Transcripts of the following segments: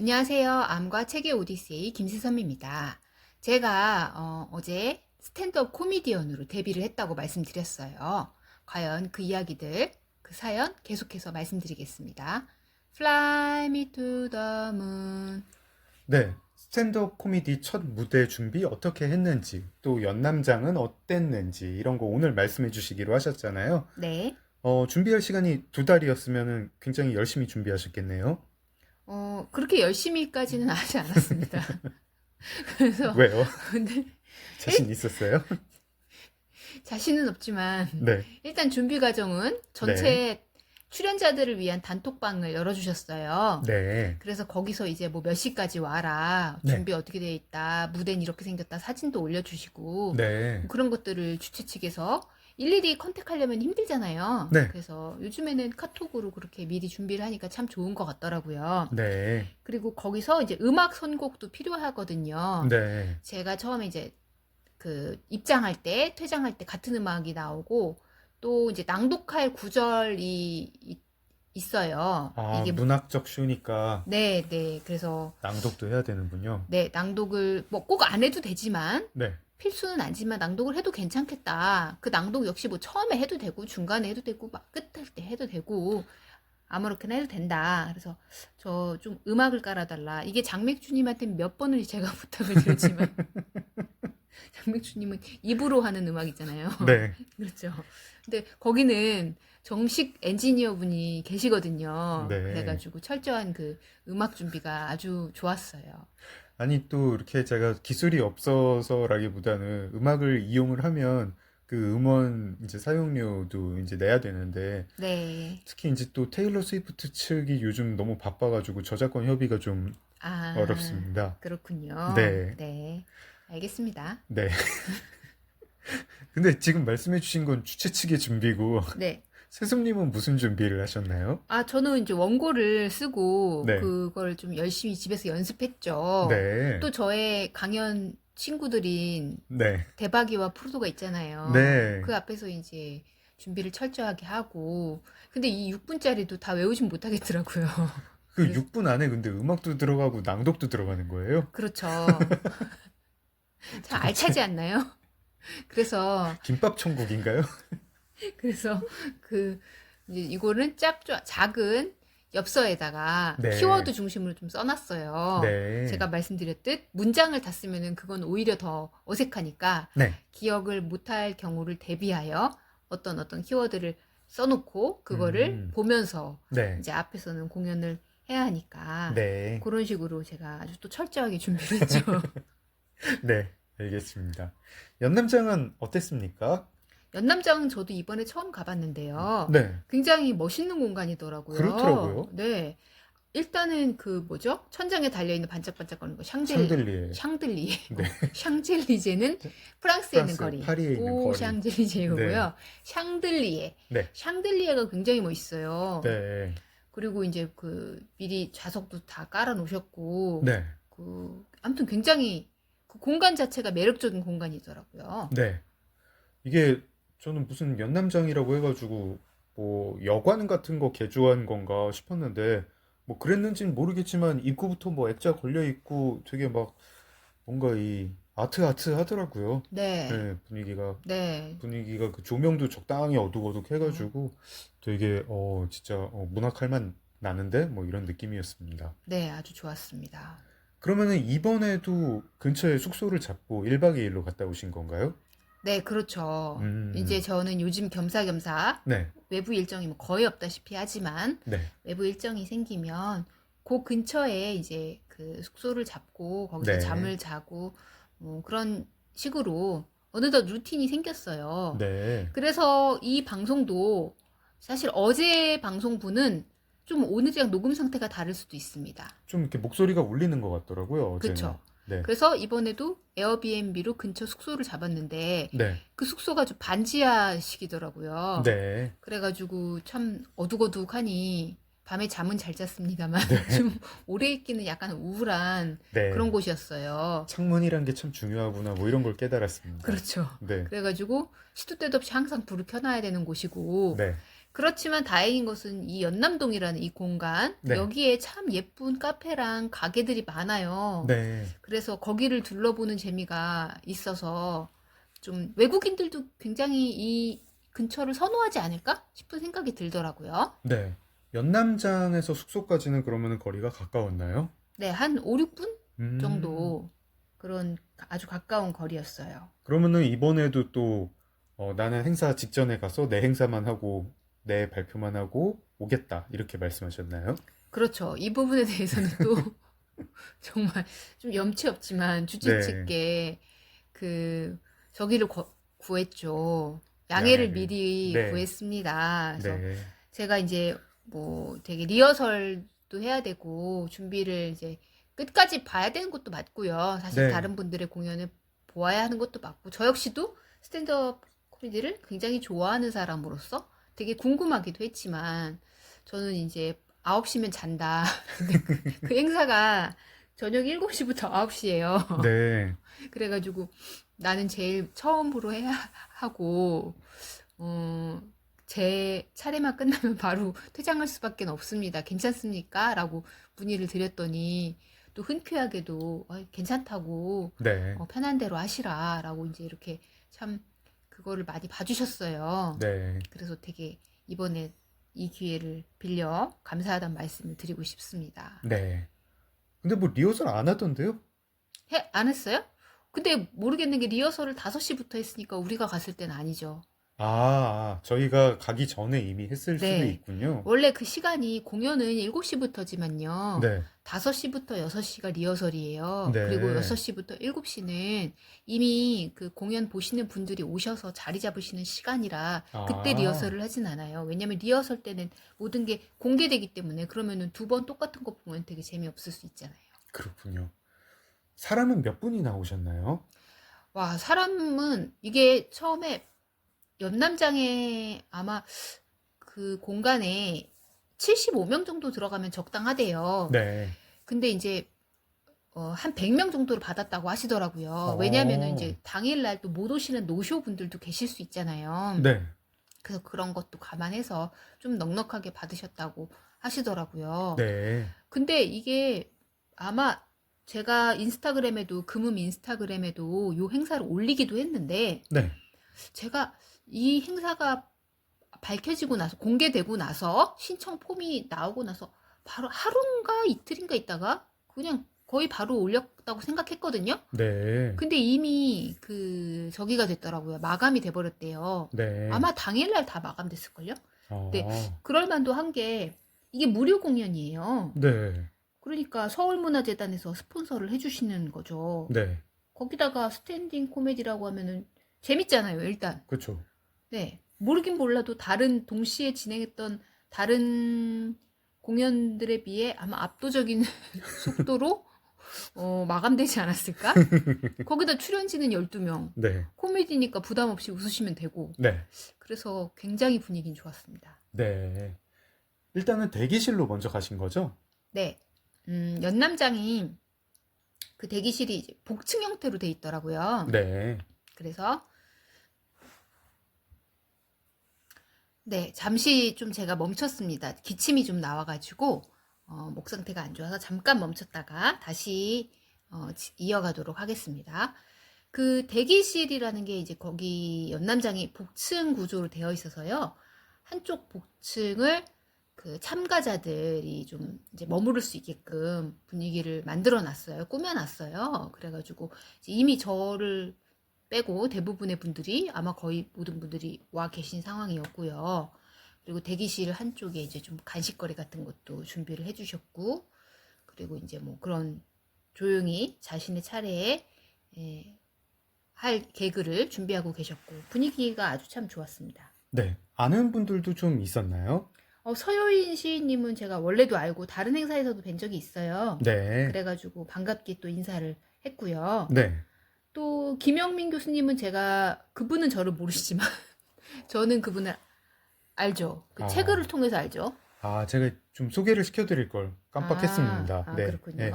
안녕하세요. 암과 책의 오디세이 김세선입니다. 제가 어, 제 스탠드업 코미디언으로 데뷔를 했다고 말씀드렸어요. 과연 그 이야기들, 그 사연 계속해서 말씀드리겠습니다. Fly me to the moon. 네, 스탠드업 코미디 첫 무대 준비 어떻게 했는지, 또 연남장은 어땠는지, 이런 거 오늘 말씀해 주시기로 하셨잖아요. 네. 어, 준비할 시간이 두 달이었으면 굉장히 열심히 준비하셨겠네요. 어, 그렇게 열심히까지는 하지 않았습니다. 그래서 왜요? 근데 자신 있었어요? 자신은 없지만 네, 일단 준비 과정은 전체 출연자들을 위한 단톡방을 열어주셨어요. 네, 그래서 거기서 이제 뭐 몇 시까지 와라, 네. 준비 어떻게 돼 있다, 무대는 이렇게 생겼다, 사진도 올려주시고 네, 그런 것들을 주최 측에서 일일이 컨택하려면 힘들잖아요. 네. 그래서 요즘에는 카톡으로 그렇게 미리 준비를 하니까 참 좋은 것 같더라고요. 네, 그리고 거기서 이제 음악 선곡도 필요하거든요. 네, 제가 처음에 이제 그 입장할 때, 퇴장할 때 같은 음악이 나오고 또 이제 낭독할 구절이 이- 있어요. 아, 이게 문학적 쇼니까 네, 네. 그래서 낭독도 해야 되는군요. 네, 낭독을 뭐 꼭 안 해도 되지만 네, 필수는 아니지만 낭독을 해도 괜찮겠다. 그 낭독 역시 뭐 처음에 해도 되고 중간에 해도 되고 막 끝할 때 해도 되고 아무렇게나 해도 된다. 그래서 저 좀 음악을 깔아달라. 이게 장맥주님한테 몇 번을 제가 부탁을 드렸지만 장맥주님은 입으로 하는 음악이잖아요. 네, 그렇죠. 근데 거기는 정식 엔지니어 분이 계시거든요. 네. 그래가지고 철저한 그 음악 준비가 아주 좋았어요. 아니 또 이렇게 제가 기술이 없어서라기보다는 음악을 이용을 하면 그 음원 이제 사용료도 이제 내야 되는데 네. 특히 이제 또 테일러 스위프트 측이 요즘 너무 바빠가지고 저작권 협의가 좀 아, 어렵습니다. 그렇군요. 네. 네. 알겠습니다. 네. 근데 지금 말씀해주신 건 주최 측의 준비고 네. 세숙님은 무슨 준비를 하셨나요? 아, 저는 이제 원고를 쓰고 네. 그걸 좀 열심히 집에서 연습했죠. 네. 또 저의 강연 친구들인 네. 대박이와 프로도가 있잖아요. 네. 그 앞에서 이제 준비를 철저하게 하고 근데 이 6분짜리도 다 외우진 못하겠더라고요. 그 그래서- 6분 안에 근데 음악도 들어가고 낭독도 들어가는 거예요? 그렇죠. 참 알차지 않나요? 그래서 김밥 천국인가요? 그래서 그 이제 이거는 짝 작은 엽서에다가 네. 키워드 중심으로 좀 써놨어요. 네. 제가 말씀드렸듯 문장을 다 쓰면은 그건 오히려 더 어색하니까 네. 기억을 못할 경우를 대비하여 어떤 어떤 키워드를 써놓고 그거를 음. 보면서 네. 이제 앞에서는 공연을 해야 하니까 네. 그런 식으로 제가 아주 또 철저하게 준비를 했죠. 네. 알겠습니다. 연남장은 어땠습니까? 연남장 저도 이번에 처음 가봤는데요. 네. 굉장히 멋있는 공간이더라고요. 그렇더라고요. 네. 일단은 그 뭐죠? 천장에 달려 있는 반짝반짝거리는 거 샹젤, 샹들리에. 샹들리에. 네. 샹젤리제는 프랑스에 있는 프랑스, 거리. 파리에 있는 오, 거리. 샹젤리제고요. 샹들리에. 네. 샹들리에가 굉장히 멋있어요. 네. 그리고 이제 그 미리 좌석도 다 깔아 놓으셨고 네. 그 아무튼 굉장히 그 공간 자체가 매력적인 공간이더라고요. 네. 이게 저는 무슨 연남장이라고 해가지고 뭐 여관 같은 거 개조한 건가 싶었는데 뭐 그랬는지는 모르겠지만 입구부터 뭐 액자 걸려 있고 되게 막 뭔가 이 아트 아트 하더라고요. 네. 네, 분위기가 네. 분위기가 그 조명도 적당히 어둑어둑 해가지고 되게 어 진짜 어, 문학할 만 나는데 뭐 이런 느낌이었습니다. 네, 아주 좋았습니다. 그러면은 이번에도 근처에 숙소를 잡고 1박 2일로 갔다 오신 건가요? 네, 그렇죠. 음. 이제 저는 요즘 겸사겸사 네, 외부 일정이 뭐 거의 없다시피 하지만 네, 외부 일정이 생기면 그 근처에 이제 그 숙소를 잡고 거기서 네. 잠을 자고 뭐 그런 식으로 어느덧 루틴이 생겼어요. 네. 그래서 이 방송도 사실 어제 방송분은 좀 오늘이랑 녹음 상태가 다를 수도 있습니다. 좀 이렇게 목소리가 울리는 것 같더라고요, 어제는. 그렇죠. 네. 그래서 이번에도 에어비앤비로 근처 숙소를 잡았는데 네, 그 숙소가 좀 반지하식이더라고요. 네, 그래가지고 참 어둑어둑하니 밤에 잠은 잘 잤습니다만 좀 오래 있기는 약간 우울한 네. 그런 곳이었어요. 창문이란 게 참 중요하구나, 뭐 이런 걸 깨달았습니다. 그렇죠. 네, 그래가지고 시도 때도 없이 항상 불을 켜놔야 되는 곳이고 네, 그렇지만 다행인 것은 이 연남동이라는 이 공간 네. 여기에 참 예쁜 카페랑 가게들이 많아요. 네. 그래서 거기를 둘러보는 재미가 있어서 좀 외국인들도 굉장히 이 근처를 선호하지 않을까 싶은 생각이 들더라고요. 네. 연남장에서 숙소까지는 그러면 거리가 가까웠나요? 네, 한 5, 6분 음, 정도 그런 아주 가까운 거리였어요. 그러면은 이번에도 또 어, 나는 행사 직전에 가서 내 행사만 하고 내 발표만 하고 오겠다 이렇게 말씀하셨나요? 그렇죠. 이 부분에 대해서는 또 정말 좀 염치 없지만 주짓집게 그 저기를 거- 구했죠. 양해를 양해를. 미리 네. 구했습니다. 그래서 네. 제가 이제 뭐 되게 리허설도 해야 되고 준비를 이제 끝까지 봐야 되는 것도 맞고요. 사실 네. 다른 분들의 공연을 보아야 하는 것도 맞고 저 역시도 스탠드업 코미디를 굉장히 좋아하는 사람으로서 되게 궁금하기도 했지만 저는 이제 9시면 잔다. 그, 그 행사가 저녁 7시부터 9시예요. 네. 그래가지고 나는 제일 처음으로 해야 하고 어, 제 차례만 끝나면 바로 퇴장할 수밖에 없습니다. 괜찮습니까? 라고 문의를 드렸더니 또 흔쾌하게도 아, 괜찮다고 네. 어, 편한 대로 하시라 라고 이제 이렇게 참 그거를 많이 봐주셨어요. 네. 그래서 되게 이번에 이 기회를 빌려 감사하다는 말씀을 드리고 싶습니다. 네. 근데 뭐 리허설 안 하던데요? 해, 안 했어요? 근데 모르겠는 게 리허설을 5시부터 했으니까 우리가 갔을 때는 아니죠. 아, 아, 저희가 가기 전에 이미 했을 네. 수도 있군요. 원래 그 시간이 공연은 7시부터지만요. 네. 5시부터 6시가 리허설이에요. 네. 그리고 6시부터 7시는 이미 그 공연 보시는 분들이 오셔서 자리 잡으시는 시간이라 그때 아. 리허설을 하진 않아요. 왜냐면 리허설 때는 모든 게 공개되기 때문에 그러면은 두 번 똑같은 거 보면 되게 재미없을 수 있잖아요. 그렇군요. 사람은 몇 분이 나오셨나요? 와, 사람은 이게 처음에 연남장에 아마 그 공간에 75명 정도 들어가면 적당하대요. 네. 근데 이제 어, 한 100명 정도를 받았다고 하시더라고요. 어. 이제 당일날 또 못 오시는 노쇼 분들도 계실 수 있잖아요. 네. 그래서 그런 것도 감안해서 좀 넉넉하게 받으셨다고 하시더라고요. 네. 근데 이게 아마 제가 인스타그램에도 금음 인스타그램에도 요 행사를 올리기도 했는데 네. 제가 이 행사가 밝혀지고 나서 공개되고 나서 신청 폼이 나오고 나서 바로 하루인가 이틀인가 있다가 그냥 거의 바로 올렸다고 생각했거든요. 네. 근데 이미 그 저기가 됐더라고요. 마감이 돼버렸대요. 네. 아마 당일날 다 마감됐을걸요? 어. 네. 그럴 만도 한 게 이게 무료 공연이에요. 네. 그러니까 서울문화재단에서 스폰서를 해주시는 거죠. 네. 거기다가 스탠딩 코미디라고 하면은 재밌잖아요, 일단. 그렇죠. 네. 모르긴 몰라도 다른 동시에 진행했던 다른 공연들에 비해 아마 압도적인 속도로 어, 마감되지 않았을까? 거기다 출연진은 12명. 네. 코미디니까 부담 없이 웃으시면 되고. 네. 그래서 굉장히 분위기는 좋았습니다. 네. 일단은 대기실로 먼저 가신 거죠? 네. 음, 연남장이 그 대기실이 이제 복층 형태로 돼 있더라고요. 네. 그래서 네, 잠시 좀 제가 멈췄습니다. 기침이 좀 나와가지고 어, 목 상태가 안 좋아서 잠깐 멈췄다가 다시 어, 지- 이어가도록 하겠습니다. 그 대기실이라는 게 이제 거기 연남장이 복층 구조로 되어 있어서요. 한쪽 복층을 그 참가자들이 좀 이제 머무를 수 있게끔 분위기를 만들어 놨어요. 꾸며 놨어요. 그래가지고 이미 저를 빼고 대부분의 분들이 아마 거의 모든 분들이 와 계신 상황이었고요. 그리고 대기실 한쪽에 이제 좀 간식거리 같은 것도 준비를 해주셨고, 그리고 이제 뭐 그런 조용히 자신의 차례에 예, 할 개그를 준비하고 계셨고 분위기가 아주 참 좋았습니다. 네. 아는 분들도 좀 있었나요? 어, 서효인 시인님은 제가 원래도 알고 다른 행사에서도 뵌 적이 있어요. 네. 그래가지고 반갑게 또 인사를 했고요. 네. 또 김영민 교수님은 제가 그분은 저를 모르시지만 저는 그분을 알죠. 그 아. 책을 통해서 알죠. 아, 제가 좀 소개를 시켜드릴 걸 깜빡했습니다. 아, 아, 네. 그렇군요. 네.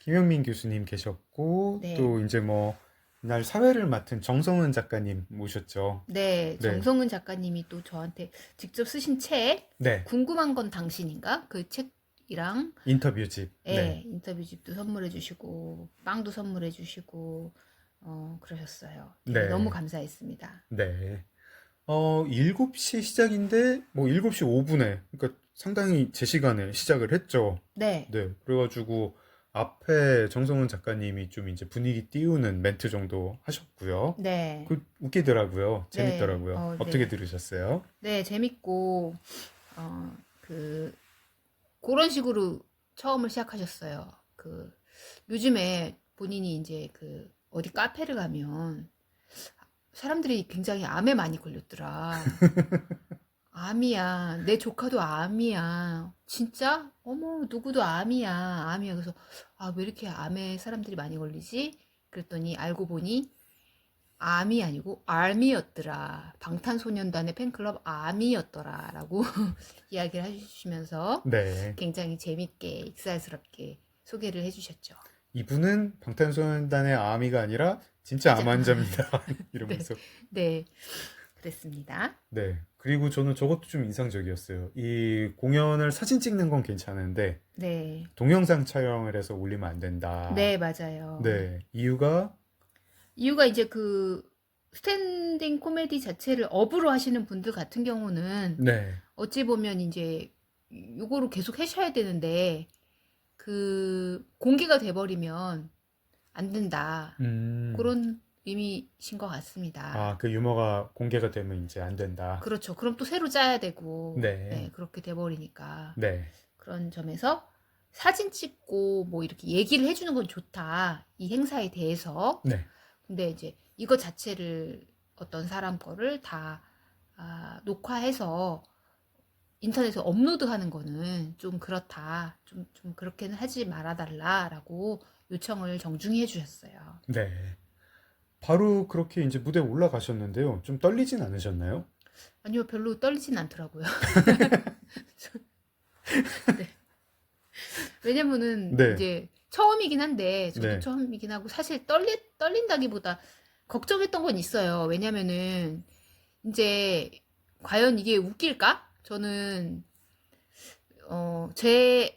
김영민 교수님 계셨고, 네. 또 이제 뭐, 이날 사회를 맡은 정성은 작가님 모셨죠. 네, 네. 정성은 작가님이 또 저한테 직접 쓰신 책 네, 궁금한 건 당신인가? 그 책이랑 인터뷰집. 예, 네, 인터뷰집도 선물해 주시고 빵도 선물해 주시고 어, 그러셨어요. 네. 너무 감사했습니다. 네. 어, 7시 시작인데, 뭐 7시 5분에, 그러니까 상당히 제 시간에 시작을 했죠. 네. 네, 그래가지고 앞에 정성은 작가님이 좀 이제 분위기 띄우는 멘트 정도 하셨고요. 네. 그 웃기더라고요. 네. 재밌더라고요. 어, 네. 어떻게 들으셨어요? 네, 재밌고 어, 그 그런 식으로 처음을 시작하셨어요. 그 요즘에 본인이 이제 그 어디 카페를 가면 사람들이 굉장히 암에 많이 걸렸더라. 암이야. 내 조카도 암이야. 진짜? 어머, 누구도 암이야. 암이야. 그래서 아, 왜 이렇게 암에 사람들이 많이 걸리지? 그랬더니 알고 보니 암이 아니고 알미였더라. 방탄소년단의 팬클럽 아미였더라 라고 이야기를 해주시면서 네. 굉장히 재밌게 익살스럽게 소개를 해주셨죠. 이분은 방탄소년단의 아미가 아니라 진짜 암 환자입니다. 이러면서. 네, 그랬습니다. 네. 그리고 저는 저것도 좀 인상적이었어요. 이 공연을 사진 찍는 건 괜찮은데 네, 동영상 촬영을 해서 올리면 안 된다. 네 맞아요. 네. 이유가 이유가 이제 그 스탠딩 코미디 자체를 업으로 하시는 분들 같은 경우는 네. 어찌 보면 이제 요거를 계속 하셔야 되는데 그 공개가 돼버리면 안 된다. 음. 그런 의미신 것 같습니다. 아, 그 유머가 공개가 되면 이제 안 된다. 그렇죠. 그럼 또 새로 짜야 되고, 네. 그렇게 돼버리니까 네. 그런 점에서 사진 찍고 뭐 이렇게 얘기를 해주는 건 좋다. 이 행사에 대해서. 네. 근데 이제 이거 자체를 어떤 사람 거를 다 아, 녹화해서 인터넷에 업로드하는 거는 좀 그렇다. 좀, 좀 그렇게는 하지 말아달라라고 요청을 정중히 해주셨어요. 네. 바로 그렇게 이제 무대에 올라가셨는데요. 좀 떨리진 않으셨나요? 아니요, 별로 떨리진 않더라고요. 네. 왜냐면은 네. 이제 처음이긴 한데 저도 네. 처음이긴 하고 사실 떨리 떨린다기보다 걱정했던 건 있어요. 왜냐면은 이제 과연 이게 웃길까? 저는 어 제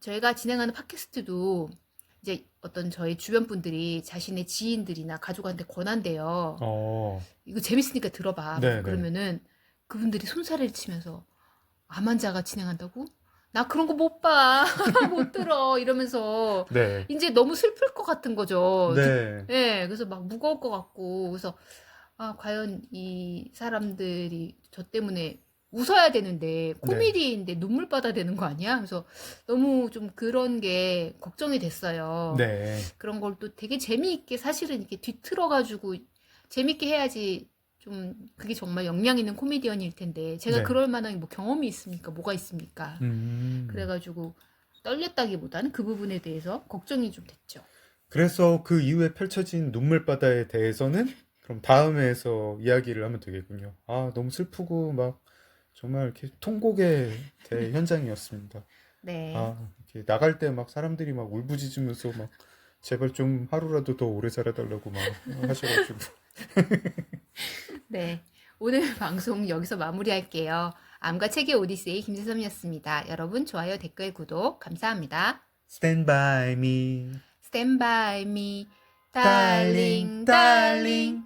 저희가 진행하는 팟캐스트도 이제 어떤 저희 주변 분들이 자신의 지인들이나 가족한테 권한대요. 어. 이거 재밌으니까 들어봐. 네, 네. 그러면은 그분들이 손사래를 치면서 암 환자가 진행한다고? 나 그런 거 못 봐. 못 들어. 이러면서 네. 이제 너무 슬플 것 같은 거죠. 네. 네, 그래서 막 무거울 것 같고 그래서 아 과연 이 사람들이 저 때문에 웃어야 되는데 코미디인데 눈물 받아야 되는 거 아니야? 그래서 너무 좀 그런 게 걱정이 됐어요. 네. 그런 걸 또 되게 재미있게 사실은 이렇게 뒤틀어 가지고 재밌게 해야지 좀 그게 정말 역량 있는 코미디언일 텐데 제가 네. 그럴 만한 뭐 경험이 있습니까? 뭐가 있습니까? 음. 그래가지고 떨렸다기보다는 그 부분에 대해서 걱정이 좀 됐죠. 그래서 그 이후에 펼쳐진 눈물바다에 대해서는 그럼 다음에서 이야기를 하면 되겠군요. 아, 너무 슬프고 막 정말 이렇게 통곡의 대현장이었습니다. 네. 아, 이렇게 나갈 때 막 사람들이 막 울부짖으면서 막 제발 좀 하루라도 더 오래 살아달라고 막 하셔가지고. 네. 오늘 방송 여기서 마무리할게요. 암과 책의 오디세이 김재섭이었습니다. 여러분 좋아요, 댓글, 구독 감사합니다. Stand by me, Stand by me, darling, darling, darling.